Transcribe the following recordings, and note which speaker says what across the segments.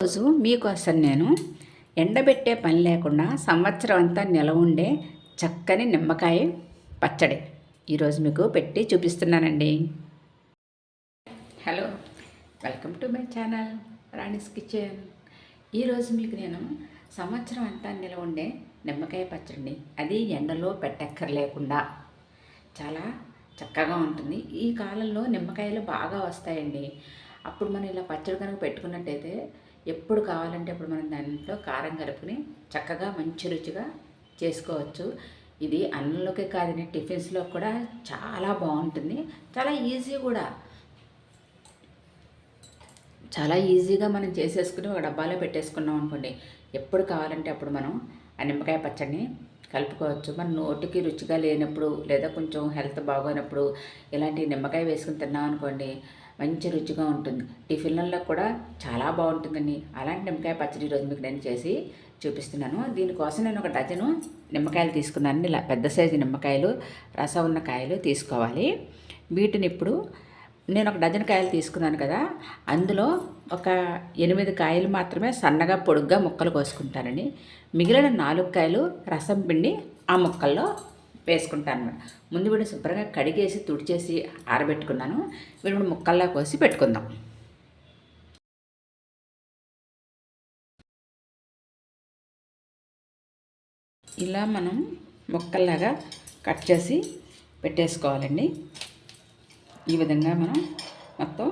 Speaker 1: రోజు మీకోసం నేను ఎండబెట్టే పని లేకుండా సంవత్సరం అంతా నిలవ ఉండే చక్కని నిమ్మకాయ పచ్చడి ఈరోజు మీకు పెట్టి చూపిస్తున్నానండి. Hello welcome to my channel Rani's kitchen. ఈరోజు మీకు నేను సంవత్సరం అంతా నిలవ ఉండే నిమ్మకాయ పచ్చడి అది ఎండలో పెట్టక్కర్లేకుండా చాలా చక్కగా ఉంటుంది. ఈ కాలంలో నిమ్మకాయలు బాగా వస్తాయండి. అప్పుడు మనం ఇలా పచ్చడి కనుక పెట్టుకున్నట్టయితే ఎప్పుడు కావాలంటే అప్పుడు మనం దాంట్లో కారం కలుపుకొని చక్కగా మంచి రుచిగా చేసుకోవచ్చు. ఇది అన్నంలోకి కాదని టిఫిన్స్లో కూడా చాలా బాగుంటుంది. చాలా ఈజీ కూడా. చాలా ఈజీగా మనం చేసేసుకుని ఒక డబ్బాలో పెట్టేసుకున్నాం అనుకోండి ఎప్పుడు కావాలంటే అప్పుడు మనం ఆ నిమ్మకాయ పచ్చడిని కలుపుకోవచ్చు. మన నోటికి రుచిగా లేనప్పుడు లేదా కొంచెం హెల్త్ బాగోనప్పుడు ఇలాంటి నిమ్మకాయ వేసుకుని తిన్నాం అనుకోండి మంచి రుచిగా ఉంటుంది. టిఫిన్లలో కూడా చాలా బాగుంటుందండి. అలాంటి నిమ్మకాయ పచ్చడి ఈరోజు మీకు నేను చేసి చూపిస్తున్నాను. దీనికోసం నేను ఒక డజను నిమ్మకాయలు తీసుకున్నాను. ఇలా పెద్ద సైజు నిమ్మకాయలు రసం ఉన్న కాయలు తీసుకోవాలి. వీటిని ఇప్పుడు నేను ఒక డజన్ కాయలు తీసుకున్నాను కదా అందులో ఒక ఎనిమిది కాయలు మాత్రమే సన్నగా పొడుగ్గా ముక్కలు కోసుకుంటానని మిగిలిన నాలుగు కాయలు రసం పిండి ఆ ముక్కల్లో వేసుకుంటాను అనమాట ముందు వీడు శుభ్రంగా కడిగేసి తుడిచేసి ఆరబెట్టుకున్నాను. వీడు ముక్కల్లా కోసి పెట్టుకుందాం. ఇలా మనం ముక్కల్లాగా కట్ చేసి పెట్టేసుకోవాలండి. ఈ విధంగా మనం మొత్తం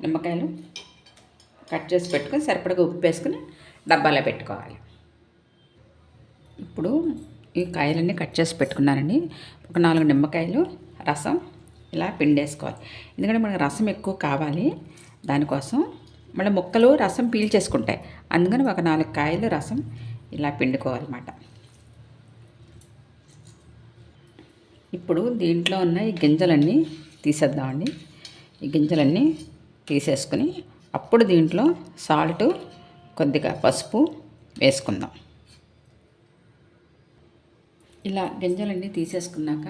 Speaker 1: నిమ్మకాయలు కట్ చేసి పెట్టుకొని సరిపడగా ఉప్పు వేసుకుని డబ్బాలో పెట్టుకోవాలి. ఇప్పుడు ఈ కాయలన్నీ కట్ చేసి పెట్టుకున్నానండి. ఒక నాలుగు నిమ్మకాయలు రసం ఇలా పిండేసుకోవాలి. ఎందుకంటే మనకు రసం ఎక్కువ కావాలి. దానికోసం మళ్ళీ ముక్కలు రసం పీల్చేసుకుంటాయి. అందుకని ఒక నాలుగు కాయలు రసం ఇలా పిండుకోవాలన్నమాట. ఇప్పుడు దీంట్లో ఉన్న ఈ గింజలన్నీ తీసేద్దామండి. ఈ గింజలన్నీ తీసేసుకుని అప్పుడు దీంట్లో సాల్ట్ కొద్దిగా పసుపు వేసుకుందాం. ఇలా గింజలన్నీ తీసేసుకున్నాక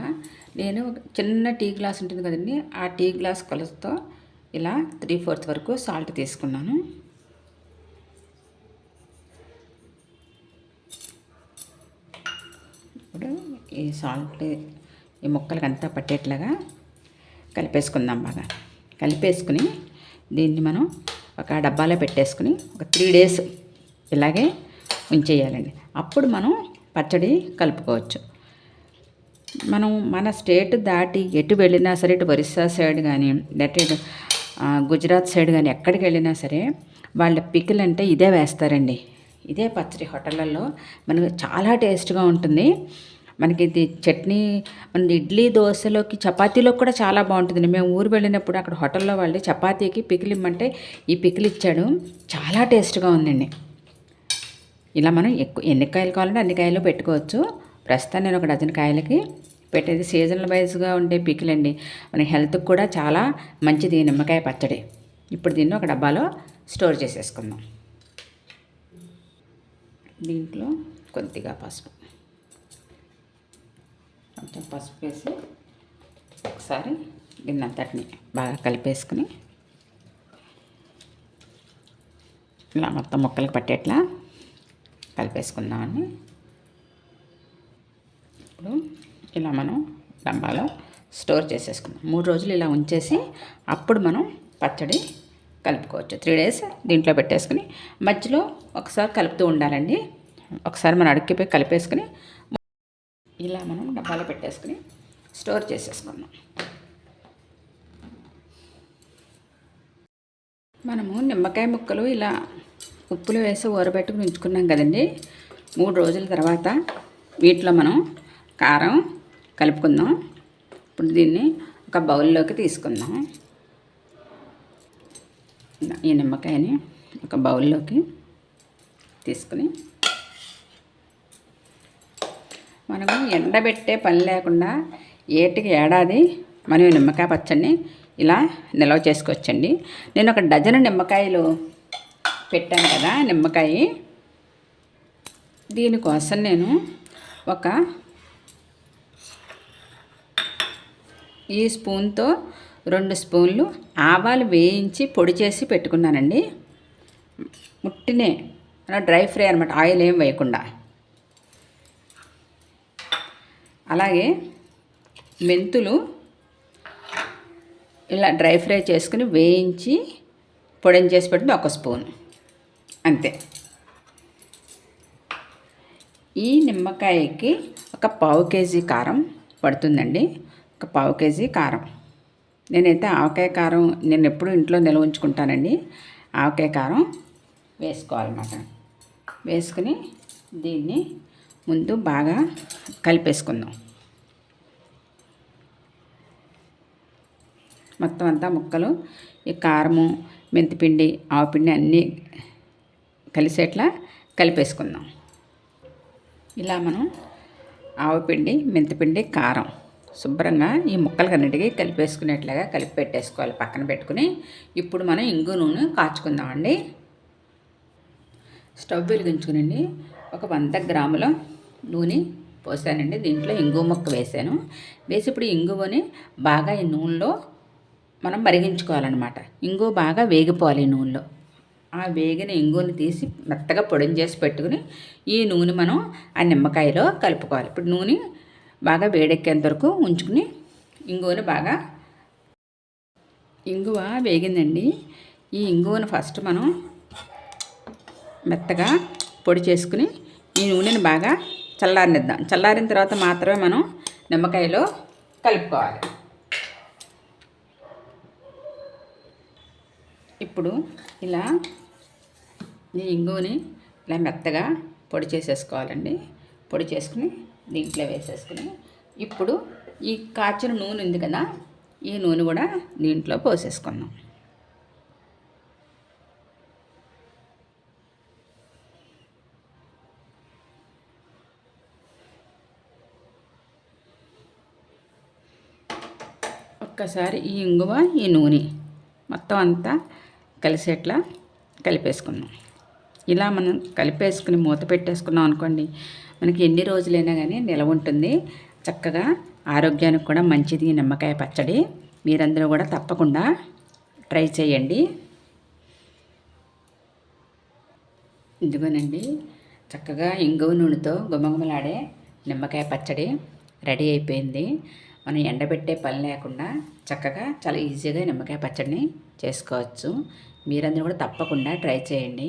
Speaker 1: నేను చిన్న టీ గ్లాస్ ఉంటుంది కదండి ఆ టీ గ్లాస్ కొలతతో ఇలా త్రీ ఫోర్త్ వరకు సాల్ట్ తీసుకున్నాను. ఇప్పుడు ఈ సాల్ట్ ఈ ముక్కలకి అంతా పట్టేట్లాగా కలిపేసుకుందాం బాగా. కలిపేసుకుని దీన్ని మనం ఒక డబ్బాలో పెట్టేసుకుని ఒక త్రీ డేస్ ఇలాగే ఉంచేయాలండి. అప్పుడు మనం పచ్చడి కలుపుకోవచ్చు. మనం మన స్టేట్ దాటి ఎటు వెళ్ళినా సరే ఇటు ఒరిస్సా సైడ్ కానీ లేకపోతే గుజరాత్ సైడ్ కానీ ఎక్కడికి వెళ్ళినా సరే వాళ్ళ పికిల్ అంటే ఇదే వేస్తారండి. ఇదే పచ్చడి హోటళ్ళల్లో మనకు చాలా టేస్ట్గా ఉంటుంది. మనకి ఇది చట్నీ మన ఇడ్లీ దోశలోకి చపాతీలోకి కూడా చాలా బాగుంటుంది మేము ఊరు వెళ్ళినప్పుడు అక్కడ హోటల్లో వాళ్ళు చపాతీకి పికిల్ ఇమ్మంటే ఈ పికిల్ ఇచ్చాడు. చాలా టేస్ట్గా ఉందండి. ఇలా మనం ఎక్కువ ఎన్ని కాయలు కావాలంటే అన్ని కాయలు పెట్టుకోవచ్చు. ప్రస్తుతం నేను ఒక డజన్ కాయలకి పెట్టేది సీజనల్ వైజ్గా ఉండే పికిలండి. మన హెల్త్కి కూడా చాలా మంచిది నిమ్మకాయ పచ్చడి. ఇప్పుడు దీన్ని ఒక డబ్బాలో స్టోర్ చేసేసుకుందాం. దీంట్లో కొద్దిగా పసుపు. కొంచెం పసుపు వేసి ఒకసారి గిన్నెంతటిని బాగా కలిపేసుకుని ఇలా మొత్తం ముక్కలకు పట్టేట్లా కలిపేసుకుందామని ఇప్పుడు ఇలా మనం డబ్బాలో స్టోర్ చేసేసుకుందాం. మూడు రోజులు ఇలా ఉంచేసి అప్పుడు మనం పచ్చడి కలుపుకోవచ్చు. త్రీ డేస్ దీంట్లో పెట్టేసుకుని మధ్యలో ఒకసారి కలుపుతూ ఉండాలండి. ఒకసారి మనం అడుక్కిపోయి కలిపేసుకుని ఇలా మనం డబ్బాలో పెట్టేసుకుని స్టోర్ చేసేసుకుందాం. మనము నిమ్మకాయ ముక్కలు ఇలా ఉప్పులు వేసి ఊరబెట్టుకుని ఉంచుకున్నాం కదండి. మూడు రోజుల తర్వాత వీటిలో మనం కారం కలుపుకుందాం. ఇప్పుడు దీన్ని ఒక బౌల్లోకి తీసుకుందాం. ఈ నిమ్మకాయని ఒక బౌల్లోకి తీసుకుని మనము ఎండబెట్టే పని లేకుండా ఏటికి ఏడాది మనం నిమ్మకాయ పచ్చడిని ఇలా నిల్వ చేసుకోవచ్చండి. నేను ఒక డజను నిమ్మకాయలు పెట్టాను కదా నిమ్మకాయ. దీనికోసం నేను ఒక ఈ స్పూన్తో రెండు స్పూన్లు ఆవాలు వేయించి పొడి చేసి పెట్టుకున్నానండి. ముట్టినే డ్రై ఫ్రై అనమాట ఆయిల్ ఏం వేయకుండా. అలాగే మెంతులు ఇలా డ్రై ఫ్రై చేసుకుని వేయించి పొడిని చేసి పెట్టింది ఒక స్పూన్. అంతే. ఈ నిమ్మకాయకి ఒక పావు కేజీ కారం పడుతుందండి. ఒక పావు కేజీ కారం. నేనైతే ఆవకాయ కారం నేను ఎప్పుడు ఇంట్లో నిల్వ ఉంచుకుంటానండి. ఆవకాయ కారం వేసుకోవాలన్నమాట వేసుకుని దీన్ని ముందు బాగా కలిపేసుకుందాం. మొత్తం అంతా ముక్కలు ఈ కారము మెంతిపిండి ఆవపిండి అన్నీ కలిసేట్లా కలిపేసుకుందాం. ఇలా మనం ఆవపిండి మెంతిపిండి కారం శుభ్రంగా ఈ ముక్కలకన్నిటికీ కలిపేసుకునేట్లాగా కలిపి పెట్టేసుకోవాలి. పక్కన పెట్టుకుని ఇప్పుడు మనం ఇంగు నూనె కాచుకుందామండి. స్టవ్ వెలిగించుకునండి. ఒక వంద గ్రాముల నూనె పోసానండి. దీంట్లో ఇంగు ముక్క వేసాను. వేసి ఇప్పుడు ఇంగువని బాగా ఈ నూనెలో మనం మరిగించుకోవాలన్నమాట. ఇంగు బాగా వేగిపోవాలి ఈ నూనెలో. ఆ వేగిన ఇంగుని తీసి మెత్తగా పొడిని చేసి పెట్టుకుని ఈ నూనె మనం ఆ నిమ్మకాయలో కలుపుకోవాలి. ఇప్పుడు నూనె బాగా వేడెక్కేంత వరకు ఉంచుకుని ఇంగువని బాగా ఇంగువ వేగిందండి. ఈ ఇంగువను ఫస్ట్ మనం మెత్తగా పొడి చేసుకుని ఈ నూనెని బాగా చల్లారనిద్దాం. చల్లారిన తర్వాత మాత్రమే మనం నిమ్మకాయలో కలుపుకోవాలి. ఇప్పుడు ఇలా ఈ ఇంగువని ఇలా మెత్తగా పొడి చేసేసుకోవాలండి. పొడి చేసుకుని దీంట్లో వేసేసుకుని ఇప్పుడు ఈ కాచిన నూనె ఉంది కదా ఈ నూనె కూడా దీంట్లో పోసేసుకుందాం. ఒక్కసారి ఈ ఇంగువ ఈ నూనె మొత్తం అంతా కలిసేట్లా కలిపేసుకుందాం. ఇలా మనం కలిపేసుకుని మూత పెట్టేసుకున్నాం అనుకోండి మనకి ఎన్ని రోజులైనా కానీ నిలవ ఉంటుంది. చక్కగా ఆరోగ్యానికి కూడా మంచిది నిమ్మకాయ పచ్చడి. మీరందరూ కూడా తప్పకుండా ట్రై చేయండి. ఇదిగోనండి చక్కగా ఇంగువ నూనెతో గుమగుమలాడే నిమ్మకాయ పచ్చడి రెడీ అయిపోయింది. మనం ఎండబెట్టే పని లేకుండా చక్కగా చాలా ఈజీగా నిమ్మకాయ పచ్చడిని చేసుకోవచ్చు. మీరందరూ కూడా తప్పకుండా ట్రై చేయండి.